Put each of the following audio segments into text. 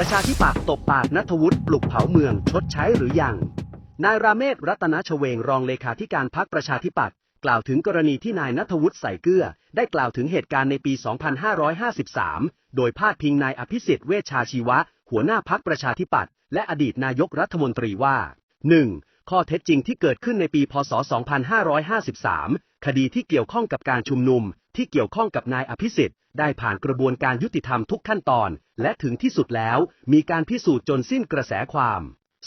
ประชาธิปัตย์ตบปากนัทวุฒิปลุกเผาเมืองชดใช้หรือยัง นายราเมศรัตนชเวงรองเลขาธิการพักประชาธิปัตย์กล่าวถึงกรณีที่นายนัทวุฒิใส่เกลือ ได้กล่าวถึงเหตุการณ์ในปี 2553 โดยพาดพิงนายอภิสิทธิ์เวชชาชีวะ หัวหน้าพักประชาธิปัตย์และอดีตนายกรัฐมนตรีว่า 1. ข้อเท็จจริงที่เกิดขึ้นในปี พศ 2553 คดีที่เกี่ยวข้องกับการชุมนุม ที่เกี่ยวข้องกับนายอภิสิทธิ์ได้ผ่านกระบวนการยุติธรรมทุกขั้นตอน และถึงที่สุดแล้วมีการพิสูจน์จนสิ้นกระแสความ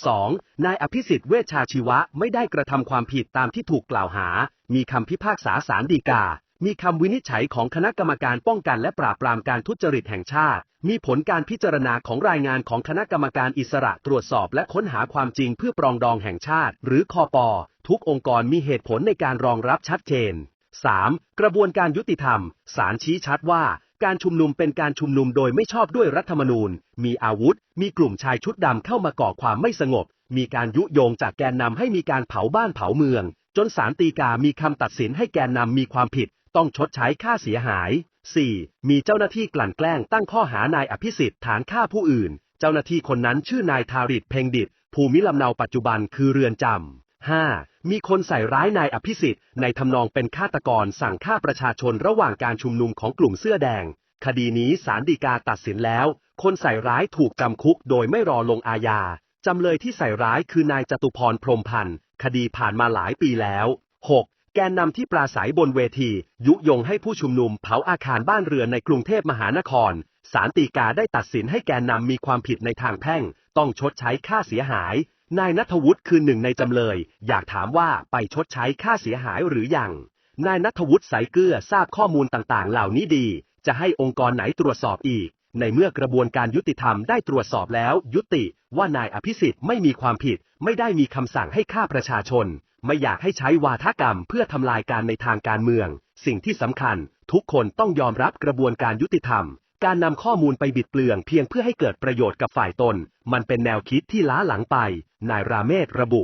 2. นายอภิสิทธิ์เวชชาชีวะไม่ได้กระทำความผิดตามที่ถูกกล่าวหา มีคำพิพากษาศาลฎีกา มีคำวินิจฉัยของคณะกรรมการป้องกันและปราบปรามการทุจริตแห่งชาติ มีผลการพิจารณาของรายงานของคณะกรรมการอิสระตรวจสอบและค้นหาความจริงเพื่อปรองดองแห่งชาติ หรือคอปอทุกองค์กรมีเหตุผลในการรองรับชัดเจน 3. กระบวนการยุติธรรม ศาลชี้ชัดว่า การชุมนุมเป็นการชุมนุมโดยไม่ชอบด้วยรัฐธรรมนูญ มีอาวุธ มีกลุ่มชายชุดดำเข้ามาก่อความไม่สงบ มีการยุโยงจากแกนนำให้มีการเผาบ้านเผาเมือง จนศาลฎีกามีคำตัดสินให้แกนนำมีความผิด ต้องชดใช้ค่าเสียหาย 4. มีเจ้าหน้าที่กลั่นแกล้งตั้งข้อหานายอภิสิทธิ์ฐานฆ่าผู้อื่น เจ้าหน้าที่คนนั้นชื่อนายทาริตเพ่งดิตภูมิลำเนาปัจจุบันคือเรือนจำ 5. มีคนใส่ร้ายนายอภิสิทธิ์ในทำนองเป็นฆาตกรสั่งฆ่าประชาชนระหว่างการชุมนุมของกลุ่มเสื้อแดง คดีนี้ศาลฎีกาตัดสินแล้ว คนใส่ร้ายถูกจำคุกโดยไม่รอลงอาญา จำเลยที่ใส่ร้ายคือนายจตุพรพรมพันธ์ คดีผ่านมาหลายปีแล้ว 6. แกนนำที่ปราศัยบนเวที ยุยงให้ผู้ชุมนุมเผาอาคารบ้านเรือนในกรุงเทพมหานครศาลฎีกาได้ตัดสินให้แกนนำมีความผิดในทางแพ่ง ต้องชดใช้ค่าเสียหาย นายนัทวุฒิคือหนึ่งในจำเลย อยากถามว่าไปชดใช้ค่าเสียหายหรือยัง นายนัทวุฒิใสเกลือทราบข้อมูลต่างๆ เหล่านี้ดี จะให้องค์กรไหนตรวจสอบอีก ในเมื่อกระบวนการยุติธรรมได้ตรวจสอบแล้ว ยุติว่านายอภิสิทธิ์ไม่มีความผิด ไม่ได้มีคำสั่งให้ฆ่าประชาชน ไม่อยากให้ใช้วาทกรรมเพื่อทำลายการในทางการเมือง สิ่งที่สำคัญ ทุกคนต้องยอมรับกระบวนการยุติธรรม การนำข้อมูลไปบิดเปลืองเพียงเพื่อให้เกิดประโยชน์กับฝ่ายตน มันเป็นแนวคิดที่ล้าหลังไป นายราเมศระบุ